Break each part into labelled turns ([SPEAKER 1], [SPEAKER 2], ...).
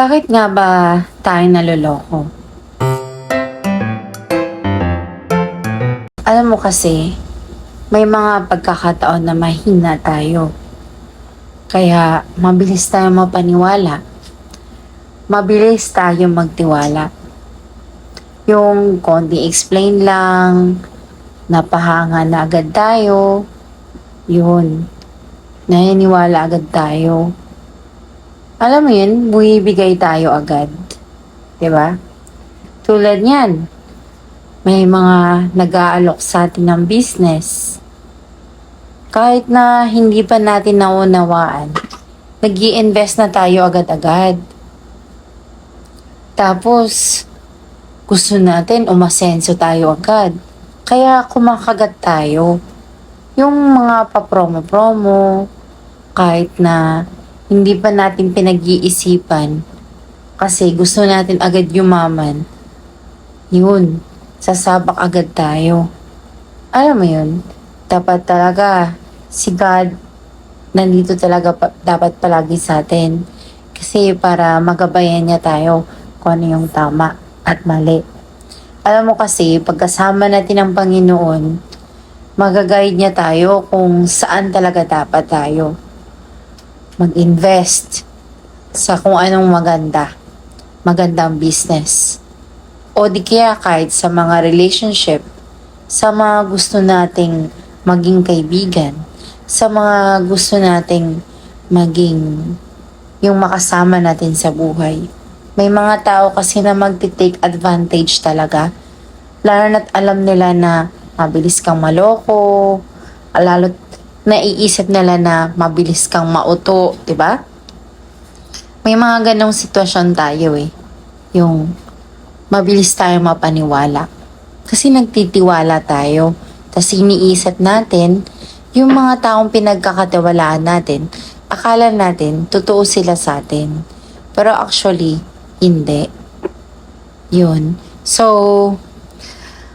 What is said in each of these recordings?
[SPEAKER 1] Bakit nga ba tayo naloloko? Alam mo kasi, may mga pagkakataon na mahina tayo. Kaya mabilis tayo mapaniwala. Mabilis tayo magtiwala. Yung konti explain lang, napahanga na agad tayo, yun, naniniwala agad tayo. Alam mo yun, buibigay tayo agad. ba? Tulad niyan, may mga nag-aalok sa atin ng business. Kahit na hindi pa natin naunawaan, nag invest na tayo agad-agad. Tapos, gusto natin umasenso tayo agad. Kaya kumakagat tayo. Yung mga pa-promo-promo, kahit na hindi pa natin pinag-iisipan, kasi gusto natin agad yumaman, yun, sasabak agad tayo. Alam mo yun, dapat talaga si God nandito talaga pa, dapat palagi sa atin. Kasi para magabayan niya tayo kung ano yung tama at mali. Alam mo kasi, pagkasama natin ng Panginoon, magaguide niya tayo kung saan talaga dapat tayo mag-invest sa kung anong maganda, magandang business. O di kaya kahit sa mga relationship, sa mga gusto nating maging kaibigan, sa mga gusto nating maging yung makasama natin sa buhay. May mga tao kasi na magti-take advantage talaga. Lalo na't alam nila na mabilis kang maloko, lalo't naiisip nila na mabilis kang mauto, 'di ba? May mga ganong sitwasyon tayo eh. Yung mabilis tayo mapaniwala. Kasi nagtitiwala tayo. Tapos iniisip natin, yung mga taong pinagkakatiwalaan natin, akala natin, totoo sila sa atin. Pero actually, hindi. Yun. So,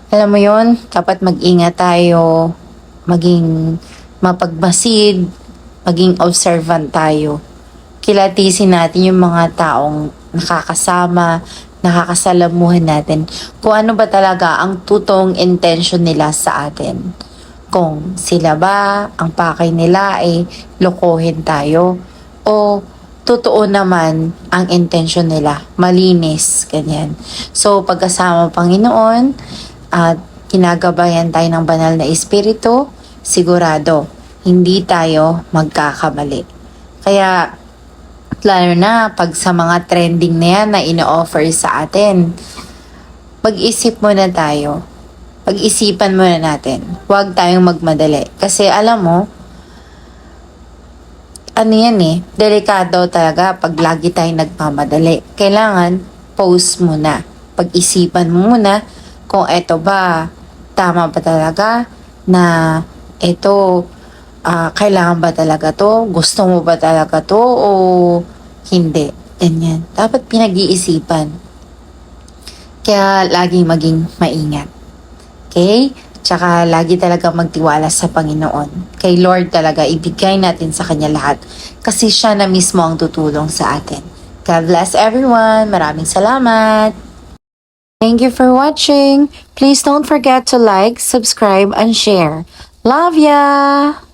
[SPEAKER 1] alam mo yun, dapat mag-ingat tayo, maging mapagmasid, maging observant tayo. Kilatisin natin yung mga taong nakakasama, nakakasalamuhan natin, kung ano ba talaga ang totoong intention nila sa atin. Kung sila ba, ang pakay nila ay lokohin tayo, o totoo naman ang intention nila, malinis, ganyan. So, pagkasama ng Panginoon, at kinagabayan tayo ng banal na espiritu, sigurado, hindi tayo magkakamali. Kaya, lalo na pag sa mga trending na yan na ino-offer sa atin, mag-isip muna tayo. Pag-isipan muna natin. Huwag tayong magmadali. Kasi alam mo, ano yan eh, delikado talaga pag lagi tayong nagmamadali. Kailangan, post muna. Pag-isipan mo muna kung eto ba, tama ba talaga na ito, ah, kailangan ba talaga to? Gusto mo ba talaga to? O hindi? Ganyan. Dapat pinag-iisipan. Kaya laging maging maingat. Okay? Tsaka lagi talaga magtiwala sa Panginoon. Kay Lord talaga, ibigay natin sa Kanya lahat. Kasi siya na mismo ang tutulong sa atin. God bless everyone. Maraming salamat. Thank you for watching. Please don't forget to like, subscribe, and share. Love ya!